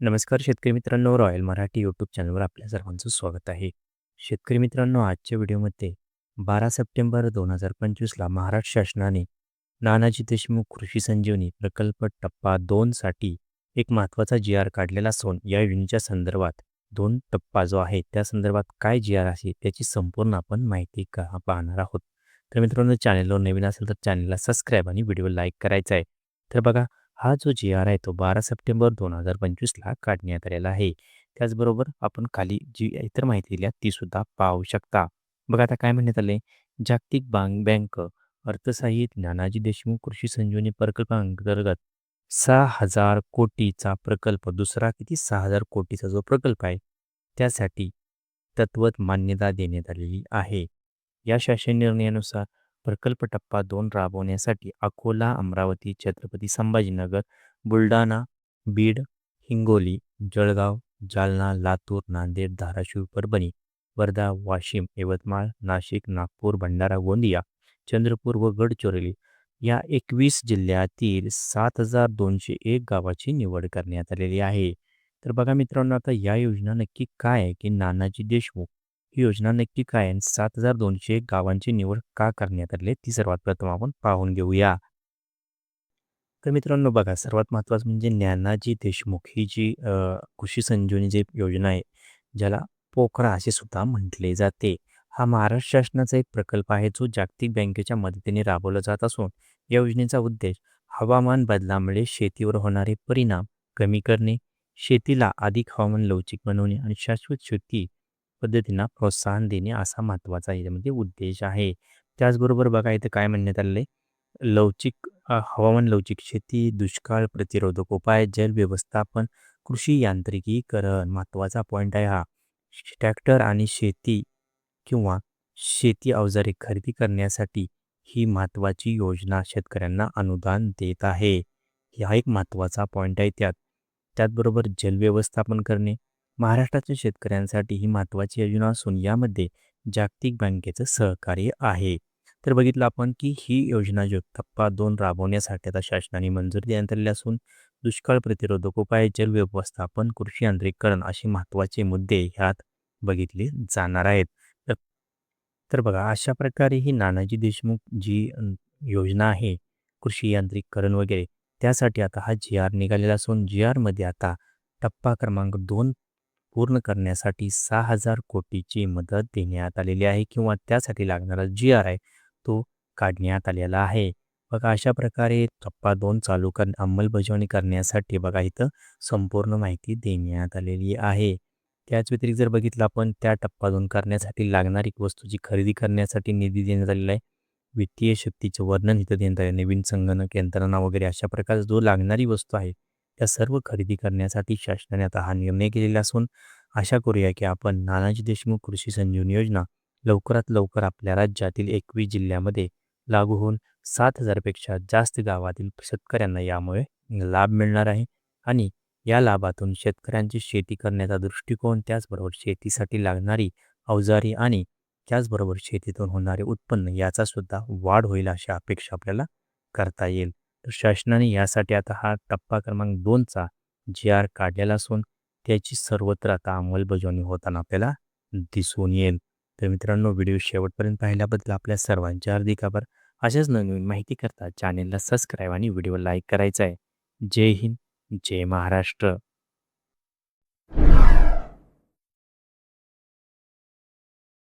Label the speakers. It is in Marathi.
Speaker 1: नमस्कार शेतकरी मित्रांनो रॉयल मराठी यूट्यूब चॅनलवर आपल्या सर्वांचं स्वागत आहे. शेतकरी मित्रांनो आजच्या व्हिडिओमध्ये बारा सप्टेंबर दोन हजार पंचवीसला महाराष्ट्र शासनाने नानाजी देशमुख कृषी संजीवनी प्रकल्प टप्पा दोनसाठी एक महत्त्वाचा जी आर काढलेला असून या योजनेच्या संदर्भात दोन टप्पा जो आहे त्या संदर्भात काय जी आर आहे त्याची संपूर्ण आपण माहिती का पाहणार आहोत. तर मित्रांनो चॅनलवर नवीन असेल तर चॅनलला सबस्क्राईब आणि व्हिडिओ लाईक करायचा आहे. तर बघा हा जो जी आर आहे तो बारा सप्टेंबर दोन हजार पंचवीसला काढण्यात आलेला आहे. त्याचबरोबर आपण खाली जी इतर माहिती दिली ती सुद्धा पाहू शकता. बघा आता काय म्हणण्यात आले जागतिक बँक बँक अर्थसहाय्यित नानाजी देशमुख कृषी संजीवनी प्रकल्पांतर्गत सहा हजार कोटीचा प्रकल्प दुसरा किती? सहा हजार कोटीचा जो प्रकल्प आहे त्यासाठी तत्वत मान्यता देण्यात आलेली आहे. या शासन निर्णयानुसार प्रकल्प टप्पा दोन राबवण्यासाठी अकोला अमरावती छत्रपती संभाजीनगर बुलढाणा बीड हिंगोली जळगाव जालना लातूर नांदेड धाराशिव परभणी वर्धा वाशिम यवतमाळ नाशिक नागपूर भंडारा गोंदिया चंद्रपूर व गडचिरोली या एकवीस जिल्ह्यातील सात हजार दोनशे एक गावाची निवड करण्यात आलेली आहे. तर बघा मित्रांनो आता या योजना नक्की काय आहे की नानाजी देशमुख ही योजना नक्की काय आहे? सात हजार दोनशे गावांची निवड का करण्यात आली आहे? ती सर्वात प्रथम आपण पाहून घेऊया. तर मित्रांनो बघा सर्वात महत्त्वाचं म्हणजे ज्ञानाजी देशमुख ही जी कृषी संजीवनी जी योजना आहे ज्याला पोखरा असे सुद्धा म्हटले जाते. हा महाराष्ट्र शासनाचा एक प्रकल्प आहे जो जागतिक बँकेच्या मदतीने राबवला जात असून या योजनेचा उद्देश हवामान बदलामुळे शेतीवर होणारे परिणाम कमी करणे शेतीला अधिक हवामान लवचिक बनवणे आणि शाश्वत शेती पद्धतींना प्रोत्साहन देणे असा महत्त्वाचा याच्यामध्ये म्हणजे उद्देश आहे. त्याचबरोबर बघा इथं काय म्हणण्यात आलेलं आहे? लवचिक अ, हवामान लवचिक शेती दुष्काळ प्रतिरोधक उपाय जल व्यवस्थापन कृषी यांत्रिकीकरण महत्त्वाचा पॉईंट आहे हा. ट्रॅक्टर आणि शेती किंवा शेती अवजारे खरेदी करण्यासाठी ही महत्त्वाची योजना शेतकऱ्यांना अनुदान देत आहे. हा एक महत्त्वाचा पॉईंट आहे त्यात. त्याचबरोबर जल व्यवस्थापन करणे महाराष्ट्राच्या शेतकऱ्यांसाठी ही महत्त्वाची योजना असून यामध्ये जागतिक बँकेचं सहकार्य आहे. तर बघितलं आपण की ही योजना जो टप्पा दोन राबवण्यासाठी आता शासनाने मंजुरी देण्यात आलेली असून दुष्काळ प्रतिरोधक उपाय जल व्यवस्थापन कृषी यांत्रिकरण असे महत्त्वाचे मुद्दे ह्यात बघितले जाणार आहेत. तर बघा अशा प्रकारे ही नानाजी देशमुख जी योजना आहे कृषी यांत्रिकरण वगैरे त्यासाठी आता हा जी आर निघालेला असून जी आरमध्ये आता टप्पा क्रमांक दोन पूर्ण करण्यासाठी सहा हजार कोटीची मदत देण्यात आलेली आहे किंवा त्यासाठी लागणारा जी आर आहे तो काढण्यात आलेला आहे. बघा अशा प्रकारे टप्पा दोन चालू कर अंमलबजावणी करण्यासाठी बघा इथं संपूर्ण माहिती देण्यात आलेली आहे. त्याच व्यतिरिक्त जर बघितलं आपण त्या टप्पा दोन करण्यासाठी लागणारी वस्तूची खरेदी करण्यासाठी निधी देण्यात आलेला आहे वित्तीय शक्तीचं वर्णन इथं देण्यात आले नवीन संगणक यंत्रणा वगैरे अशा प्रकारे जो लागणारी वस्तू आहे या सर्व खरेदी करण्यासाठी शासनाने आता हा निर्णय केलेला असून आशा करूया की आपण नानाजी देशमुख कृषी संजीवनी योजना लवकरात लवकर आपल्या राज्यातील एकवीस जिल्ह्यामध्ये लागू होऊन सात हजारपेक्षा जास्त गावातील शेतकऱ्यांना यामुळे लाभ मिळणार आहे आणि या लाभातून शेतकऱ्यांची शेती करण्याचा दृष्टिकोन त्याचबरोबर शेतीसाठी लागणारी अवजारी आणि त्याचबरोबर शेतीतून होणारे उत्पन्न याचा सुद्धा वाढ होईल अशी अपेक्षा आपल्याला करता येईल. तर शासनाने यासाठी आता हा टप्पा क्रमांक दोनचा जी आर काढलेला असून त्याची सर्वत्र आता अंमलबजावणी होताना आपल्याला दिसून येईल. तर मित्रांनो व्हिडिओ शेवटपर्यंत पाहिल्याबद्दल आपल्या सर्वांच्या हार्दिक आभार. अशाच नवीन माहिती करता चॅनेलला सबस्क्राईब आणि व्हिडिओ लाईक करायचा आहे. जय हिंद जय महाराष्ट्र.